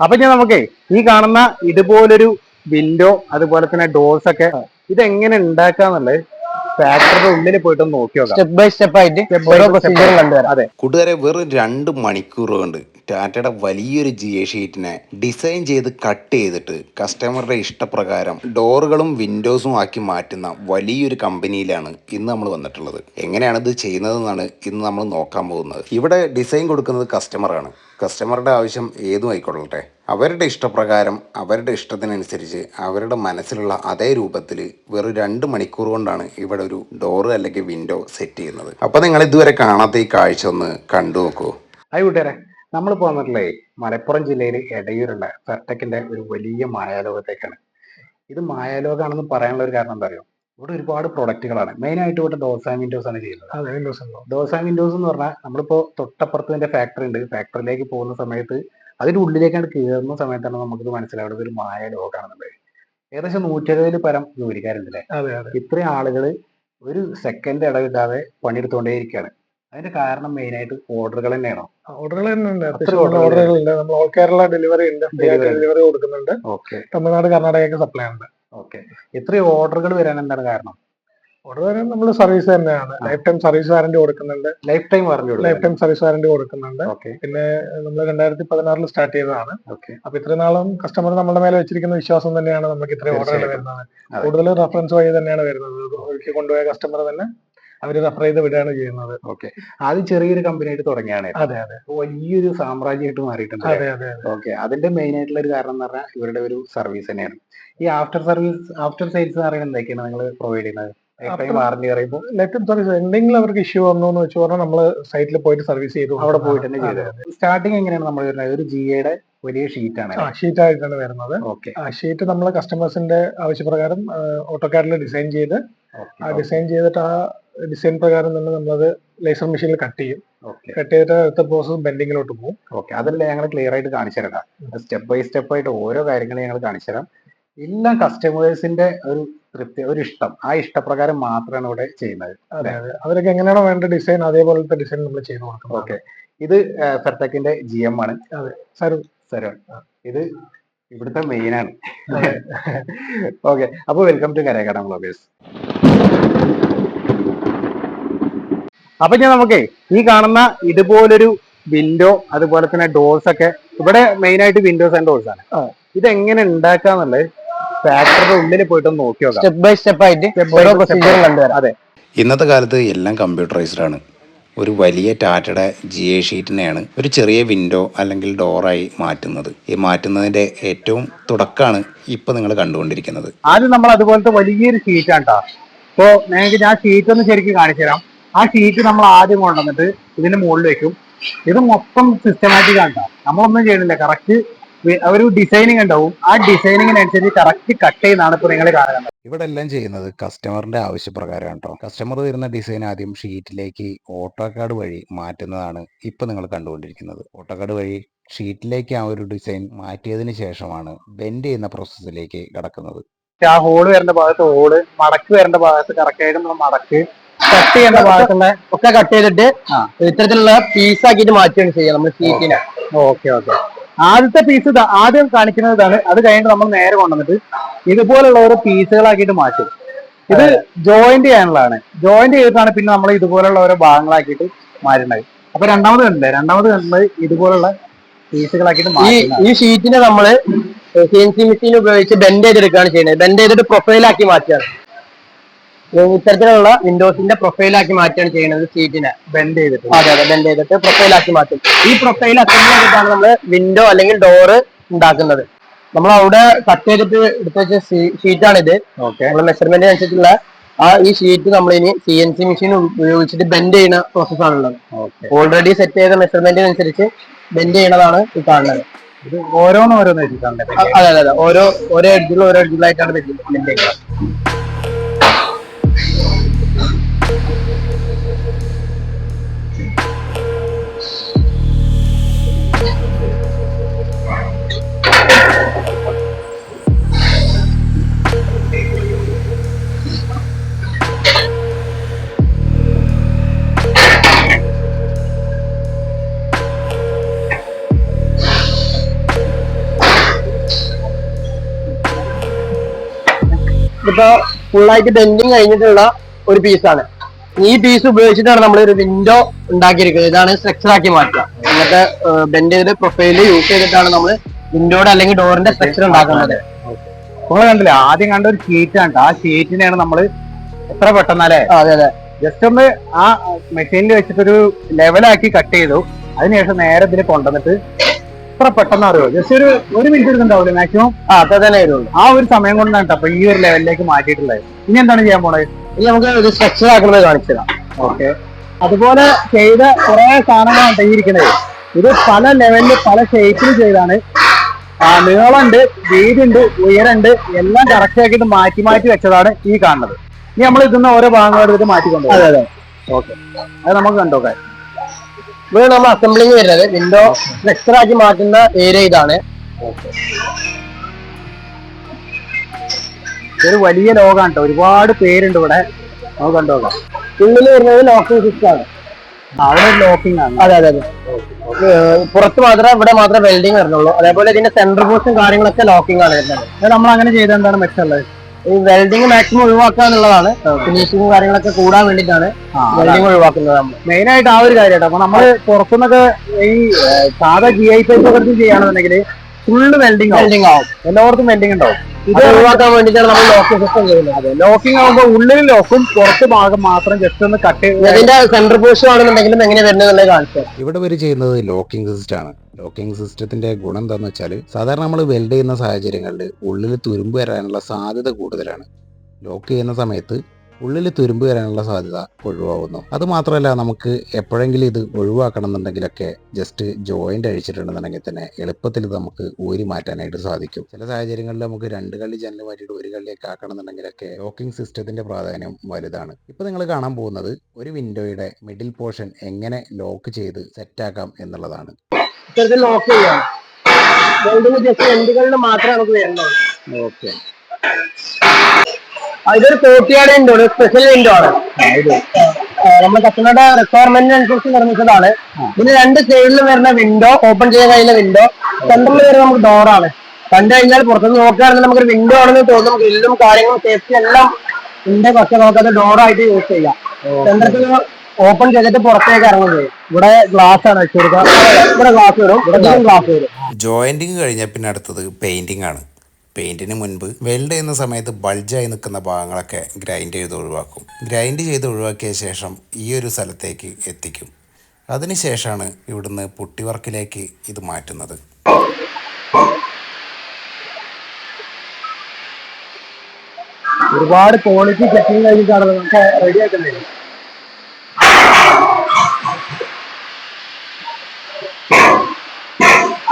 അപ്പൊ ഞാൻ നമുക്കേ ഈ കാണുന്ന ഇതുപോലൊരു വിൻഡോ അതുപോലെ തന്നെ ഡോർസ് ഒക്കെ ഇതെങ്ങനെ ഉണ്ടാക്കാന്നുള്ളത് ഫാക്ടറിയുടെ ഉള്ളിൽ പോയിട്ട് നോക്കി നോക്കാം. സ്റ്റെപ്പ് ബൈ സ്റ്റെപ്പ് ആയിട്ട് ഓരോ step പ്രൊസീജിയറും കണ്ടുവരാം. അതെ. കൂട്ടുകാരെ വെറും രണ്ട് മണിക്കൂർ കൊണ്ട് ടാറ്റയുടെ വലിയൊരു ജി എ ഷീറ്റിനെ ഡിസൈൻ ചെയ്ത് കട്ട് ചെയ്തിട്ട് കസ്റ്റമറുടെ ഇഷ്ടപ്രകാരം ഡോറുകളും വിൻഡോസും ആക്കി മാറ്റുന്ന വലിയൊരു കമ്പനിയിലാണ് ഇന്ന് നമ്മൾ വന്നിട്ടുള്ളത്. എങ്ങനെയാണ് ഇത് ചെയ്യുന്നതെന്നാണ് ഇന്ന് നമ്മൾ നോക്കാൻ പോകുന്നത്. ഇവിടെ ഡിസൈൻ കൊടുക്കുന്നത് കസ്റ്റമറാണ് കസ്റ്റമറുടെ ആവശ്യം ഏതും ആയിക്കൊള്ളട്ടെ. അവരുടെ ഇഷ്ടപ്രകാരം അവരുടെ ഇഷ്ടത്തിനനുസരിച്ച് അവരുടെ മനസ്സിലുള്ള അതേ രൂപത്തിൽ വെറും രണ്ട് മണിക്കൂർ കൊണ്ടാണ് ഇവിടെ ഒരു ഡോറ് അല്ലെങ്കിൽ വിൻഡോ സെറ്റ് ചെയ്യുന്നത്. അപ്പോൾ നിങ്ങൾ ഇതുവരെ കാണാത്ത ഈ കാഴ്ച ഒന്ന് കണ്ടു നോക്കൂ. ഹായ് കൂട്ടുകാരെ നമ്മളിപ്പോ വന്നിട്ടുള്ളേ മലപ്പുറം ജില്ലയിൽ എടയൂരുള്ള ഫെർടെക്കിന്റെ ഒരു വലിയ മായാലോകത്തേക്കാണ്. ഇത് മായാലോകാണെന്ന് പറയാനുള്ള ഒരു കാരണം എന്താ അറിയോ? ഇവിടെ ഒരുപാട് പ്രൊഡക്റ്റുകളാണ് മെയിൻ ആയിട്ട് ഇവിടെ ദോസ വിൻഡോസ് ആണ് ചെയ്യുന്നത്. Doors windows doors and windows എന്ന് പറഞ്ഞാൽ നമ്മളിപ്പോ തൊട്ടപ്പുറത്ത് ഇതിന്റെ ഫാക്ടറി ഉണ്ട്. ഫാക്ടറിയിലേക്ക് പോകുന്ന സമയത്ത് അതിന്റെ ഉള്ളിലേക്കാണ് കയറുന്ന സമയത്താണ് നമുക്കിത് മനസ്സിലാവുന്നത് ഒരു മായ ലോകമാണെന്നുള്ളത് ഏകദേശം നൂറ്ററുപതിൽ പരം ജോലിക്കാരുണ്ട് അല്ലേ അതെ അതെ. ഇത്രയും ആളുകൾ ഒരു സെക്കൻഡ് ഇടവിടാതെ പണിയെടുത്തുകൊണ്ടേയിരിക്കുകയാണ്. അതിന്റെ കാരണം മെയിൻ ആയിട്ട് ഓർഡറുകൾ തന്നെയാണോ? ഓർഡറുകൾ തന്നെ ഉണ്ട്. നമ്മൾ ഓൾ കേരള ഡെലിവറി ഉണ്ട്. ഡെലിവറി കൊടുക്കുന്നുണ്ട്. തമിഴ്നാട് കർണാടകയൊക്കെ സപ്ലൈ ഉണ്ട്. ഓക്കെ ഇത്രയും ഓർഡറുകൾ വരാൻ എന്താണ് കാരണം? ഓർഡർ നമ്മൾ സർവീസ് തന്നെയാണ്. ലൈഫ് ടൈം സർവീസ് വാറന്റി കൊടുക്കുന്നുണ്ട്. Life time warranty life time service warranty കൊടുക്കുന്നുണ്ട് പിന്നെ നമ്മൾ രണ്ടായിരത്തി പതിനാറിൽ സ്റ്റാർട്ട് ചെയ്തതാണ്. അപ്പൊ ഇത്രയും നാളും കസ്റ്റമർ നമ്മുടെ മേലെ വെച്ചിരിക്കുന്ന വിശ്വാസം തന്നെയാണ് നമുക്ക് ഇത്രയും ഓർഡറുകൾ. വരുന്നത്. കൂടുതൽ റെഫറൻസ് വഴി തന്നെയാണ് വരുന്നത്. ഒരിക്കൽ കൊണ്ടുപോയ കസ്റ്റമർ തന്നെ അവർ റെഫർ ചെയ്ത് വിടുകയാണ് ചെയ്യുന്നത്. ഓക്കെ ആദ്യം ചെറിയൊരു കമ്പനി ആയിട്ട് തുടങ്ങിയാണ്. അതെ അതെ. വലിയൊരു സാമ്രാജ്യമായിട്ട് മാറിയിട്ടുണ്ട് അതെ അതെ ഓക്കെ അതിന്റെ മെയിൻ ആയിട്ടുള്ള ഒരു കാരണം എന്ന് പറഞ്ഞാൽ ഇവരുടെ ഒരു സർവീസ് തന്നെയാണ്. ഈ ആഫ്റ്റർ സർവീസ് ആഫ്റ്റർ സെയിൽസ് എന്ന് പറയുന്നത് എന്തൊക്കെയാണ് നിങ്ങൾ പ്രൊവൈഡ് ചെയ്യുന്നത്? എന്തെങ്കിലും അവർക്ക് ഇഷ്യൂ വന്നു എന്ന് വെച്ച് പറഞ്ഞാൽ നമ്മൾ സൈറ്റിൽ പോയിട്ട് സർവീസ് ചെയ്തു. അവിടെ പോയിട്ട് തന്നെ ചെയ്തത് സ്റ്റാർട്ടിങ് എങ്ങനെയാണ് നമ്മൾ വരുന്നത്? ഒരു ജിയുടെ വലിയ ഷീറ്റ് ആണ്. ആ ഷീറ്റ് ആയിട്ടാണ് വരുന്നത്. ഓക്കെ ആ ഷീറ്റ് നമ്മൾ കസ്റ്റമേഴ്സിന്റെ ആവശ്യപ്രകാരം ഓട്ടോകാഡിൽ ഡിസൈൻ ചെയ്ത് ആ ഡിസൈൻ ചെയ്തിട്ട് ആ ഡിസൈൻ പ്രകാരം തന്നെ നമ്മളത് ലേസർ മെഷീനിൽ കട്ട് ചെയ്യും. കട്ട് ചെയ്തിട്ട് അടുത്ത പ്രോസസ് ബെൻഡിങ്ങിലോട്ട് പോകും. ഓക്കെ അതല്ല ഞങ്ങൾ ക്ലിയർ ആയിട്ട് കാണിച്ചു തരാം സ്റ്റെപ്പ് ബൈ സ്റ്റെപ്പ് ആയിട്ട് ഓരോ കാര്യങ്ങളും ഞങ്ങൾ കാണിച്ചു തരാം. എല്ലാം കസ്റ്റമേഴ്സിന്റെ ഒരു തൃപ്തി ഒരു ഇഷ്ടം ആ ഇഷ്ടപ്രകാരം മാത്രമാണ് ഇവിടെ ചെയ്യുന്നത്. അതെ അതെ. അവർക്ക് എങ്ങനെയാണോ വേണ്ട ഡിസൈൻ അതേപോലത്തെ ഡിസൈൻ നമ്മൾ ചെയ്തു കൊടുക്കും ഓക്കെ. ഇത് ഫെർടെക്കിന്റെ ജി എം ആണ്. സരു. സരോൺ. ഇത് ഇവിടുത്തെ മെയിൻ ആണ്. ഓക്കെ. അപ്പൊ വെൽക്കം ടു കരകടം ബ്ലോഗേഴ്സ് അപ്പൊ ഞാൻ നമുക്കേ ഈ കാണുന്ന ഇതുപോലൊരു വിൻഡോ അതുപോലെ തന്നെ ഡോർസ് ഒക്കെ ഇവിടെ മെയിൻ ആയിട്ട് വിൻഡോസ് ആൻഡ് ഡോർസ് ആണ്. ഇത് എങ്ങനെ ഉണ്ടാക്കാന്നുള്ളത് ഫാക്ടറിയുടെ ഉള്ളിൽ പോയിട്ട് നോക്കി നോക്കാം. സ്റ്റെപ്പ് ബൈ സ്റ്റെപ്പ് ആയിട്ട് ഓരോ പ്രൊസീജിയറും കണ്ടുവരാം അതെ. ഇന്നത്തെ കാലത്ത് എല്ലാം കമ്പ്യൂട്ടറൈസ്ഡ് ആണ്. ഒരു വലിയ ടാറ്റയുടെ ജി എ ഷീറ്റിനെയാണ് ഒരു ചെറിയ വിൻഡോ അല്ലെങ്കിൽ ഡോറായി മാറ്റുന്നത്. ഈ മാറ്റുന്നതിന്റെ ഏറ്റവും തുടക്കമാണ് ഇപ്പൊ നിങ്ങൾ കണ്ടുകൊണ്ടിരിക്കുന്നത്. ആദ്യം നമ്മൾ അതുപോലത്തെ വലിയൊരു ഷീറ്റാണ് കേട്ടോ അപ്പോ നിങ്ങൾക്ക് ഞാൻ ഷീറ്റ് ഒന്ന് ശരിക്കും കാണിച്ചു തരാം. ആ ഷീറ്റ് നമ്മൾ ആദ്യം കൊണ്ടുവന്നിട്ട് ഇതിന്റെ മുകളിൽ വെക്കും. ഇത് മൊത്തം സിസ്റ്റമാറ്റിക് ആണ് ട്ടോ. നമ്മളൊന്നും ചെയ്യുന്നില്ല കറക്റ്റ് ഒരു ഡിസൈനിങ് ഉണ്ടാവും. ആ ഡിസൈനിങ്ങിനനുസരിച്ച് കറക്റ്റ് കട്ട് ചെയ്യുന്നതാണ് ഇപ്പൊ നിങ്ങൾ കാണുന്നത്. ഇവിടെ എല്ലാം ചെയ്യുന്നത് കസ്റ്റമറിന്റെ ആവശ്യപ്രകാരമാണ് കേട്ടോ കസ്റ്റമർ തരുന്ന ഡിസൈൻ ആദ്യം ഷീറ്റിലേക്ക് ഓട്ടോകാഡ് വഴി മാറ്റുന്നതാണ് ഇപ്പൊ നിങ്ങൾ കണ്ടുകൊണ്ടിരിക്കുന്നത്. ഓട്ടോകാഡ് വഴി ഷീറ്റിലേക്ക് ആ ഒരു ഡിസൈൻ മാറ്റിയതിന് ശേഷമാണ് ബെൻഡ് ചെയ്യുന്ന പ്രോസസ്സിലേക്ക് കടക്കുന്നത്. ആ ഹോൾ വരേണ്ട ഭാഗത്ത് ഹോൾ മടക്ക് വരേണ്ട ഭാഗത്ത് കറക്റ്റ് ആയിട്ട് നമ്മൾ മടക്ക് കട്ട് ചെയ്യേണ്ട ഭാഗത്തുള്ള ഒക്കെ കട്ട് ചെയ്തിട്ട് ഇത്തരത്തിലുള്ള പീസ് ആക്കിയിട്ട് മാറ്റുകയാണ് ചെയ്യുക നമ്മൾ ഷീറ്റിനെ ഓക്കെ ഓക്കെ ആദ്യത്തെ പീസ് ആദ്യം കാണിക്കുന്നത് ഇതാണ് അത് കഴിഞ്ഞിട്ട് നമ്മൾ നേരെ കൊണ്ടുവന്നിട്ട് ഇതുപോലുള്ള ഓരോ പീസുകളാക്കിയിട്ട് മാറ്റും. ഇത് ജോയിന്റ് ചെയ്യാനുള്ളതാണ്. ജോയിന്റ് ചെയ്തിട്ടാണ് പിന്നെ നമ്മൾ ഇതുപോലുള്ള ഓരോ ഭാഗങ്ങളാക്കിയിട്ട് മാറ്റുന്നത്. അപ്പൊ രണ്ടാമത് കണ്ടില്ലേ? രണ്ടാമത് കണ്ടത് ഇതുപോലുള്ള പീസുകളാക്കിയിട്ട് ഈ ഷീറ്റിനെ നമ്മൾ സി എൻ സി മെഷീൻ ഉപയോഗിച്ച് ബെൻഡ് ചെയ്തെടുക്കുകയാണ് ചെയ്യുന്നത്. ബെൻഡ് ചെയ്തിട്ട് പ്രൊഫൈലാക്കി മാറ്റുകയാണ്. ഇത്തരത്തിലുള്ള വിൻഡോസിന്റെ പ്രൊഫൈലാക്കി മാറ്റുകയാണ് ചെയ്യുന്നത് സീറ്റിനെ ബെൻഡ് ചെയ്തിട്ട്. അതെ അതെ ബെൻഡ് ചെയ്തിട്ട് പ്രൊഫൈലാക്കി മാറ്റും. ഈ പ്രൊഫൈൽ അസംബിൾ ചെയ്തിട്ടാണ് നമ്മൾ വിൻഡോ അല്ലെങ്കിൽ ഡോറ് ഉണ്ടാക്കുന്നത്. നമ്മൾ അവിടെ കട്ട് ചെയ്തിട്ട് എടുത്ത വെച്ച ഷീറ്റാണിത് ഓക്കെ നമ്മുടെ മെഷർമെന്റ് അനുസരിച്ചുള്ള ആ ഈ ഷീറ്റ് നമ്മൾ ഇനി സി എൻ സി മെഷീൻ ഉപയോഗിച്ചിട്ട് ബെൻഡ് ചെയ്യുന്ന പ്രോസസ് ആണുള്ളത്. ഓക്കെ ഓൾറെഡി സെറ്റ് ചെയ്ത മെഷർമെന്റ് അനുസരിച്ച് ബെൻഡ് ചെയ്യണതാണ് ഈ കാണുന്നത്. ഇത് ഓരോന്ന് ഓരോന്ന് വെച്ചിട്ടാണ് അ- അതെ അതെ അതെ. ഓരോ ഓരോ എഡ്ജിലും ഓരോ എഡ്ജിലായിട്ടാണ് ബെൻഡ് ചെയ്യുന്നത്. ഇതിപ്പോ ഫുള്ളായിട്ട് ബെൻഡിങ് കഴിഞ്ഞിട്ടുള്ള ഒരു പീസാണ് ഈ പീസ് ഉപയോഗിച്ചിട്ടാണ് നമ്മൾ ഒരു വിൻഡോ ഉണ്ടാക്കിയിരിക്കുന്നത്. ഇതാണ് സ്ട്രക്ചർ ആക്കി മാറ്റുക. എന്നിട്ട് ബെൻഡ് ചെയ്ത് പ്രൊഫൈൽ യൂസ് ചെയ്തിട്ടാണ് നമ്മൾ വിൻഡോയുടെ അല്ലെങ്കിൽ ഡോറിന്റെ സ്ട്രക്ചർ ഉണ്ടാക്കുന്നത്. നിങ്ങൾ കണ്ടില്ലേ ആദ്യം കണ്ട ഒരു ഷീറ്റ് ഷീറ്റാണ് ആ ഷീറ്റിനെയാണ് നമ്മൾ എത്ര പെട്ടെന്നല്ലേ? അതെ അതെ. ജസ്റ്റ് ഒന്ന് ആ മെഷീനിൽ വെച്ചിട്ടൊരു ലെവലാക്കി കട്ട് ചെയ്തു. അതിനുശേഷം നേരെ ഇതിൽ കൊണ്ടുവന്നിട്ട് എത്ര പെട്ടെന്ന് അറിയോ? ജസ്റ്റ് ഒരു ഒരു മിനിറ്റ് എടുക്കുന്നുണ്ടാവില്ലേ മാക്സിമം ആ അത്ര തന്നെ വരുള്ളൂ ആ ഒരു സമയം കൊണ്ടാണ് അപ്പൊ ഈ ഒരു ലെവലിലേക്ക് മാറ്റിയിട്ടുള്ളത്. ഇനി എന്താണ് ചെയ്യാൻ പോണത് ഇനി നമുക്ക് ഒരു സ്ട്രക്ചർ ആക്കുന്നത് കാണിച്ചു തരാം. ഓക്കെ അതുപോലെ ചെയ്ത കുറെ സാധനങ്ങളാണ് ഈ ഇരിക്കുന്നത് ഇത് പല ലെവലിൽ പല ഷേപ്പിൽ ചെയ്താണ് ആ, നീളമുണ്ട് വീടുണ്ട് ഉയരമുണ്ട് എല്ലാം കറക്റ്റ് ആക്കിയിട്ട് മാറ്റി മാറ്റി വെച്ചതാണ് ഈ കാണുന്നത്. ഇനി നമ്മൾ ഇതിന്ന് ഓരോ ഭാഗങ്ങളും എടുത്ത് മാറ്റി കൊണ്ടുപോകും അതെ അതെ. ഓക്കെ അത് നമുക്ക് കണ്ടോക്കാം. ഇവിടെ നമ്മൾ അസംബ്ലിങ് വരുന്നത് വിൻഡോ ഫ്ലെക്സർ ആക്കി മാറ്റുന്ന ഏരിയ ഇതാണ്. ഒരു വലിയ ലോകാണ് കേട്ടോ ഒരുപാട് പേരുണ്ട് ഇവിടെ. നമുക്ക് കണ്ടോക്കാം ഉള്ളിൽ വരുന്നത് ലോക്കിംഗ് സിസ്റ്റം ആണ്. അവിടെ ലോക്കിംഗ് ആണ്. അതെ അതെ അതെ. പുറത്ത് മാത്രമേ ഇവിടെ മാത്രമേ വെൽഡിങ് വരുന്നുള്ളൂ അതേപോലെ ഇതിന്റെ സെന്റർ പോസ്റ്റും കാര്യങ്ങളൊക്കെ ലോക്കിംഗ് ആണ് വരുന്നത്. നമ്മൾ അങ്ങനെ ചെയ്തെന്താണ് മെച്ചമുള്ളത്? ഈ വെൽഡിങ് മാക്സിമം ഒഴിവാക്കുക എന്നുള്ളതാണ്. ഫിനിഷിംഗ് കാര്യങ്ങളൊക്കെ കൂടാൻ വേണ്ടിയിട്ടാണ് വെൽഡിംഗ് ഒഴിവാക്കുന്നത്. നമ്മൾ മെയിൻ ആയിട്ട് ആ ഒരു കാര്യമായിട്ട് അപ്പൊ നമ്മൾ പുറത്തുനിന്നൊക്കെ ഈ സാധാ ജി ഐ പൈപ്പ് ഒക്കെ ചെയ്യുകയാണെന്നുണ്ടെങ്കിൽ ഫുള്ള് വെൽഡിംഗ് വെൽഡിംഗ് വെൽഡിങ് ആവും. എല്ലായിടത്തും വെൽഡിംഗ് ഉണ്ടാവും. ഇത് ഒഴിവാക്കാൻ വേണ്ടിയിട്ടാണ് നമ്മൾ ലോക്കിംഗ് സിസ്റ്റം ചെയ്യുന്നത്. അതെ ലോക്കിംഗ് ആകുമ്പോൾ ഉള്ളിൽ ലോക്കും പുറത്ത് ഭാഗം മാത്രം ജസ്റ്റ് ഒന്ന് കട്ട് ഇതിന്റെ സെന്റർ പോസ്റ്റ് ആണെന്നുണ്ടെങ്കിലും എങ്ങനെ വരുന്നത് കാണിച്ചത് കാണിച്ചു ഇവിടെ വരെ ചെയ്യുന്നത് ലോക്കിംഗ് സിസ്റ്റം ആണ്. ലോക്കിംഗ് സിസ്റ്റത്തിന്റെ ഗുണം എന്താണെന്ന് വെച്ചാൽ സാധാരണ നമ്മൾ വെൽഡ് ചെയ്യുന്ന സാഹചര്യങ്ങളിൽ ഉള്ളിൽ തുരുമ്പ് വരാനുള്ള സാധ്യത കൂടുതലാണ്. ലോക്ക് ചെയ്യുന്ന സമയത്ത് ഉള്ളിൽ തുരുമ്പ് വരാനുള്ള സാധ്യത ഒഴിവാകുന്നു അത് മാത്രമല്ല നമുക്ക് എപ്പോഴെങ്കിലും ഇത് ഒഴിവാക്കണം എന്നുണ്ടെങ്കിലൊക്കെ ജസ്റ്റ് ജോയിന്റ് അഴിച്ചിട്ടുണ്ടെന്നുണ്ടെങ്കിൽ തന്നെ എളുപ്പത്തിൽ നമുക്ക് ഊരി മാറ്റാനായിട്ട് സാധിക്കും. ചില സാഹചര്യങ്ങളിൽ നമുക്ക് രണ്ട് കള്ളി ജനൽ മാറ്റിയിട്ട് ഒരു കള്ളിയൊക്കെ ആക്കണം എന്നുണ്ടെങ്കിലൊക്കെ ലോക്കിംഗ് സിസ്റ്റത്തിന്റെ പ്രാധാന്യം വലുതാണ്. ഇപ്പോൾ നിങ്ങൾ കാണാൻ പോകുന്നത് ഒരു വിൻഡോയുടെ മിഡിൽ പോർഷൻ എങ്ങനെ ലോക്ക് ചെയ്ത് സെറ്റാക്കാം എന്നുള്ളതാണ്. ഇത്തരത്തിൽ ലോക്ക് ചെയ്യാം. ഗോൾഡിന് ജസ്റ്റ് എൻഡുകളിൽ മാത്രമേ നമുക്ക് വരുന്നുള്ളൂ ഓക്കെ ഇതൊരു കോട്ടിയാട് വിൻഡോ ആണ് സ്പെഷ്യൽ വിൻഡോ ആണ്. നമ്മൾ നമ്മുടെ കസ്റ്റമറുടെ റിക്വയർമെന്റിന് അനുസരിച്ച് നിർമ്മിച്ചതാണ്. ഇതിന് രണ്ട് സൈഡിലും വരുന്ന വിൻഡോ ഓപ്പൺ ചെയ്യാൻ കഴിയുന്ന വിൻഡോ സെന്ററിൽ വരുന്ന നമുക്ക് ഡോറാണ് കണ്ടു കഴിഞ്ഞാൽ പുറത്തുനിന്ന് നോക്കുകയാണെങ്കിൽ നമുക്കൊരു വിൻഡോ ആണെന്ന് തോന്നും. ഗ്രില്ലും കാര്യങ്ങളും സേഫ്റ്റി എല്ലാം ഉണ്ട്. പക്ഷെ നമുക്കത് ഡോറായിട്ട് യൂസ് ചെയ്യാം. സെന്ററിൽ ഓപ്പൺ ചെയ്തിട്ട് പുറത്തേക്ക് ഇറങ്ങുന്നത്. ഇവിടെ ഗ്ലാസ് ആണ്. വെച്ച് കൊടുക്കുക ഇവിടെ ഗ്ലാസ് വരും. ഇവിടെ ഗ്ലാസ് വരും. ജോയിന്റിങ് കഴിഞ്ഞ പിന്നെ അടുത്തത് പെയിന്റിംഗ് ആണ്. പെയിന്റിന് മുൻപ് വെൽഡ് ചെയ്യുന്ന സമയത്ത് ബൾജായി നിൽക്കുന്ന ഭാഗങ്ങളൊക്കെ ഗ്രൈൻഡ് ചെയ്ത് ഒഴിവാക്കും. ഗ്രൈൻഡ് ചെയ്ത് ഒഴിവാക്കിയ ശേഷം ഈ ഒരു സ്ഥലത്തേക്ക് എത്തിക്കും. അതിനുശേഷമാണ് ഇവിടുന്ന് പുട്ടി വർക്കിലേക്ക് ഇത് മാറ്റുന്നത്. ഒരുപാട് ക്വാളിറ്റി ചെക്കിംഗ് കഴിഞ്ഞിട്ടാണ് നമുക്ക് റെഡി ആക്കുന്നത്.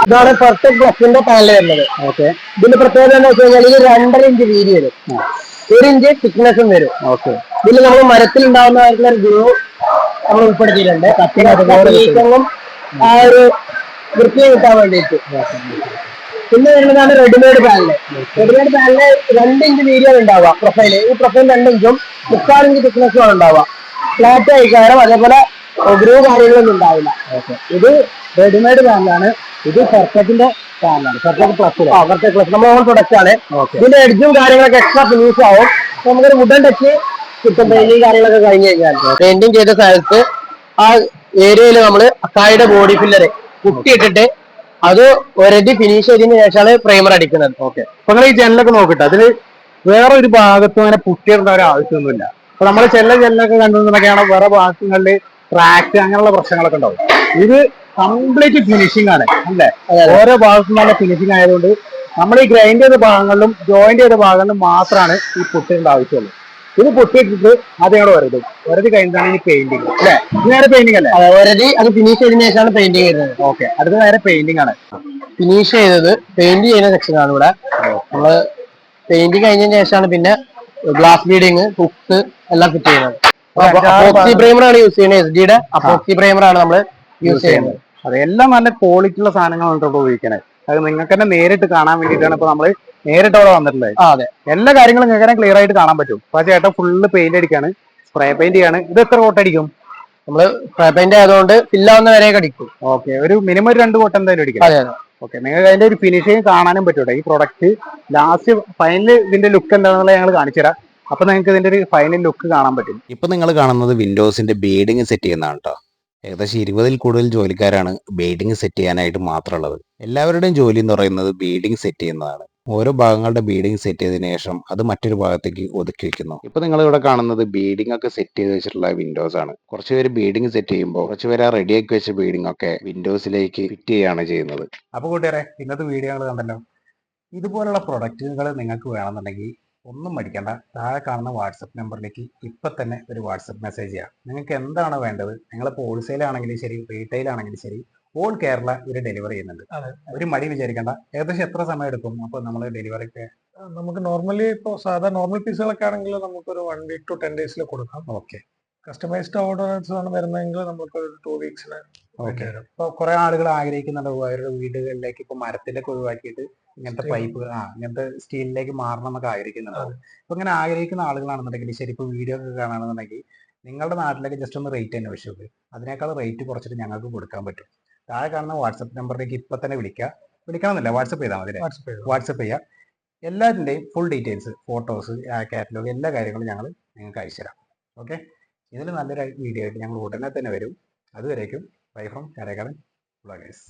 ഇതാണ് പെർഫെക്റ്റ് ബ്ലോക്കിന്റെ പാനൽ വരുന്നത്. ഓക്കെ ഇതിന്റെ പ്രത്യേകത എന്താ വെച്ച് കഴിഞ്ഞാൽ ഇത് രണ്ടര ഇഞ്ച് വീതി വരും. ഒരു ഇഞ്ച് തിക്നെസ്സും വരും. ഓക്കെ ഇതിൽ നമ്മൾ മരത്തിൽ ഉണ്ടാവുന്ന ഒരു ഗ്രൂ നമ്മൾ ഉൾപ്പെടുത്തിയിട്ടുണ്ട്. നീക്കവും ആ ഒരു വൃത്തി കിട്ടാൻ വേണ്ടിയിട്ട്. പിന്നെ വരുന്നതാണ് റെഡിമെയ്ഡ് പാനൽ റെഡിമെയ്ഡ് പാനൽ രണ്ട് ഇഞ്ച് വീതിയാണ് ഉണ്ടാവുക പ്രൊഫൈൽ ഈ പ്രൊഫൈൽ രണ്ട് ഇഞ്ചും മുക്കാൽ ഇഞ്ച് തിക്നെസ്സും ആണ് ഉണ്ടാവുക. ഫ്ലാറ്റ് ആയിക്കാരം അതേപോലെ ഗ്രൂ കാര്യങ്ങളൊന്നും ഉണ്ടാവില്ല. ഇത് റെഡിമെയ്ഡ് പാനലാണ് ഇത് പാനലാണ് പെർഫെക്റ്റ് പ്ലസ് ആ പെർഫെക്റ്റ് പ്ലസ് നമ്മൾ ഓൺ പ്രൊഡക്റ്റ് ആണ്. ഇതിന്റെ എഡ്ജും കാര്യങ്ങളൊക്കെ എക്സ്ട്രാ ഫിനിഷ് ആവും. നമുക്കൊരു വുഡൻ ടച്ച് കിട്ടും. പെയിന്റിങ് കാര്യങ്ങളൊക്കെ കഴിഞ്ഞ് കഴിഞ്ഞാൽ പെയിന്റിങ് ചെയ്ത സ്ഥലത്ത് ആ ഏരിയയിൽ നമ്മൾ അക്കായുടെ ബോഡി ഫില്ലർ കുട്ടിയിട്ടിട്ട് അത് ഒരടി ഫിനിഷ് ചെയ്തതിന് ശേഷമാണ് പ്രൈമർ അടിക്കുന്നത്. ഓക്കെ അപ്പൊ ഈ ജനലൊക്കെ നോക്കട്ടെ. അതിൽ വേറെ ഒരു ഭാഗത്തും അങ്ങനെ പുട്ടിയിടേണ്ട ഒരു ആവശ്യമൊന്നുമില്ല. അപ്പൊ നമ്മൾ ചെല്ല ജനലൊക്കെ കണ്ടുവന്നൊക്കെയാണ് വേറെ ഭാഗങ്ങളിൽ ട്രാക്ട് അങ്ങനെയുള്ള പ്രശ്നങ്ങളൊക്കെ ഉണ്ടാവും. ഇത് കംപ്ലീറ്റ് ഫിനിഷിംഗ് ആണ് അല്ലേ? ഓരോ ഭാഗത്തും നല്ല ഫിനിഷിംഗ് ആയതുകൊണ്ട് നമ്മൾ ഈ ഗ്രൈൻഡ് ചെയ്ത ഭാഗങ്ങളിലും ജോയിന്റ് ചെയ്ത ഭാഗങ്ങളിലും മാത്രമാണ് ഈ പുട്ടിടേണ്ട ആവശ്യമുള്ളൂ ഇത് പൊട്ടിയിട്ടിട്ട് അത് ഞങ്ങൾ വരത് വരത് കഴിഞ്ഞാണ് ഈ പെയിന്റിങ് അല്ലേ? നേരെ പെയിന്റിംഗ് അല്ലേ? വരതി അത് ഫിനിഷ് ചെയ്തതിന് ശേഷമാണ് പെയിന്റിങ് വരുന്നത് ഓക്കെ അടുത്ത നേരെ പെയിന്റിംഗ് ആണ്. ഫിനിഷ് ചെയ്തത് പെയിന്റ് ചെയ്യുന്ന സെക്ഷൻ ആണ് ഇവിടെ. നമ്മൾ പെയിന്റ് കഴിഞ്ഞതിന് ശേഷമാണ് പിന്നെ ഗ്ലാസ് ബീഡിങ് ഹുക്സ് എല്ലാം ഫിറ്റ് ചെയ്യുന്നത്. അപ്പോക്സി പ്രൈമർ ആണ് യൂസ് ചെയ്യുന്നത് എസ് ഡിയുടെ അപ്പോക്സി പ്രൈമർ ആണ് നമ്മൾ യൂസ് ചെയ്യുന്നത്. അതെ എല്ലാം നല്ല ക്വാളിറ്റി ഉള്ള സാധനങ്ങളാണ് കേട്ടോ ഉപയോഗിക്കണേ. അത് നിങ്ങൾക്ക് തന്നെ നേരിട്ട് കാണാൻ വേണ്ടിയിട്ടാണ് ഇപ്പൊ നമ്മൾ നേരിട്ട് അവിടെ വന്നിട്ടുള്ളത് അതെ. എല്ലാ കാര്യങ്ങളും നിങ്ങൾക്ക് തന്നെ ക്ലിയർ ആയിട്ട് കാണാൻ പറ്റും. അപ്പൊ ചേട്ടൻ ഫുള്ള് പെയിന്റ് അടിക്കാണ്. സ്പ്രേ പെയിന്റ് ചെയ്യാണ്. ഇത് എത്ര കോട്ട് അടിക്കും? നമ്മൾ പെയിന്റ് ആയതുകൊണ്ട് ഫില്ലാവുന്ന വരെ അടിക്കും. ഓക്കെ ഒരു മിനിമം ഒരു രണ്ട് കോട്ട എന്തായാലും അടിക്കും അതെ അതെ. ഓക്കെ നിങ്ങൾക്ക് അതിന്റെ ഒരു ഫിനിഷിങ് കാണാനും പറ്റൂട്ടെ? ഈ പ്രൊഡക്റ്റ് ലാസ്റ്റ് ഫൈനൽ ഇതിന്റെ ലുക്ക് എന്താണെന്നുള്ളത് ഞങ്ങൾ കാണിച്ചു തരാം. അപ്പൊ നിങ്ങൾക്ക് ഇതിന്റെ ഒരു ഫൈനൽ ലുക്ക് കാണാൻ പറ്റും. ഇപ്പൊ നിങ്ങൾ കാണുന്നത് വിൻഡോസിന്റെ ബീഡിങ് സെറ്റ് ചെയ്യുന്നതാണ് കേട്ടോ ഏകദേശം ഇരുപതിൽ കൂടുതൽ ജോലിക്കാരാണ് ബീഡിങ് സെറ്റ് ചെയ്യാനായിട്ട് മാത്രമുള്ളത്. എല്ലാവരുടെയും ജോലി എന്ന് പറയുന്നത് ബീഡിങ് സെറ്റ് ചെയ്യുന്നതാണ്. ഓരോ ഭാഗങ്ങളുടെ ബീഡിങ് സെറ്റ് ചെയ്തതിനു ശേഷം അത് മറ്റൊരു ഭാഗത്തേക്ക് ഒതുക്കി വെക്കുന്നു. ഇപ്പൊ നിങ്ങൾ ഇവിടെ കാണുന്നത് ബീഡിംഗ് ഒക്കെ സെറ്റ് ചെയ്ത് വെച്ചിട്ടുള്ള വിൻഡോസ് ആണ്. കുറച്ച് പേര് ബീഡിംഗ് സെറ്റ് ചെയ്യുമ്പോൾ കുറച്ച് പേര് ആ റെഡിയാക്കി വെച്ച ബീഡിംഗ് ഒക്കെ വിൻഡോസിലേക്ക് ഫിറ്റ് ചെയ്യുകയാണ് ചെയ്യുന്നത്. അപ്പൊ കൂട്ടുകാരെ ഇന്നത്തെ വീഡിയോ കണ്ടല്ലോ. ഇതുപോലുള്ള പ്രൊഡക്റ്റുകൾ നിങ്ങൾക്ക് വേണമെന്നുണ്ടെങ്കിൽ ഒന്നും മടിക്കേണ്ട. താഴെ കാണുന്ന വാട്സപ്പ് നമ്പറിലേക്ക് ഇപ്പൊ തന്നെ ഒരു വാട്സപ്പ് മെസ്സേജ് ചെയ്യാം. നിങ്ങൾക്ക് എന്താണ് വേണ്ടത് നിങ്ങളിപ്പോൾ ഹോൾസെയിൽ ആണെങ്കിലും ശരി റീറ്റെയിൽ ആണെങ്കിലും ശരി ഓൾ കേരള ഒരു ഡെലിവറി ചെയ്യുന്നുണ്ട്. ഒരു മടി വിചാരിക്കേണ്ട. ഏകദേശം എത്ര സമയം എടുക്കും? അപ്പോൾ നമ്മൾ ഡെലിവറി ഒക്കെ നമുക്ക് നോർമലി ഇപ്പോൾ സാധാരണ നോർമൽ പീസുകളൊക്കെ ആണെങ്കിൽ നമുക്ക് നമുക്കൊരു വൺ വീക്ക് ടു ടെൻ ഡേയ്സിൽ കൊടുക്കാം. ഓക്കെ കസ്റ്റമൈസ്ഡ് ഓർഡേഴ്സ് ആണ് വരുന്നതെങ്കിൽ നമുക്ക് ഒരു ടു വീക്സിന് ഓക്കെ ഇപ്പോൾ കുറെ ആളുകൾ ആഗ്രഹിക്കുന്നുണ്ട് അവരുടെ വീടുകളിലേക്ക് ഇപ്പൊ മരത്തിന്റെ ഒക്കെ ഒഴിവാക്കിയിട്ട് ഇങ്ങനത്തെ. പൈപ്പ് ആ ഇങ്ങനത്തെ സ്റ്റീലിലേക്ക് മാറണം എന്നൊക്കെ ആഗ്രഹിക്കുന്നുണ്ട്. അപ്പൊ ഇങ്ങനെ ആഗ്രഹിക്കുന്ന ആളുകളാണെന്നുണ്ടെങ്കിൽ ശരി ഇപ്പൊ വീഡിയോ ഒക്കെ കാണുകയാണെന്നുണ്ടെങ്കിൽ നിങ്ങളുടെ നാട്ടിലേക്ക് ജസ്റ്റ് ഒന്ന് റേറ്റ് അന്വേഷിച്ചു നോക്ക് അതിനേക്കാൾ റേറ്റ് കുറച്ചിട്ട് ഞങ്ങൾക്ക് കൊടുക്കാൻ പറ്റും. താഴെ കാണുന്ന വാട്സപ്പ് നമ്പറിലേക്ക് ഇപ്പൊ തന്നെ വിളിക്കുക വിളിക്കണമെന്നില്ല വാട്സപ്പ് ചെയ്താൽ മതി വാട്സപ്പ് ചെയ്യുക എല്ലാത്തിന്റെയും ഫുൾ ഡീറ്റെയിൽസ് ഫോട്ടോസ് കാറ്റലോഗ് എല്ലാ കാര്യങ്ങളും ഞങ്ങൾ നിങ്ങൾക്ക് അയച്ചു തരാം ഓക്കെ ഇതിൽ നല്ലൊരു വീഡിയോ ആയിട്ട് ഞങ്ങൾ ഉടനെ തന്നെ വരും. അതുവരേക്കും ബൈ ഫ്രം കരകരൻ ബ്ലോഗേഴ്സ്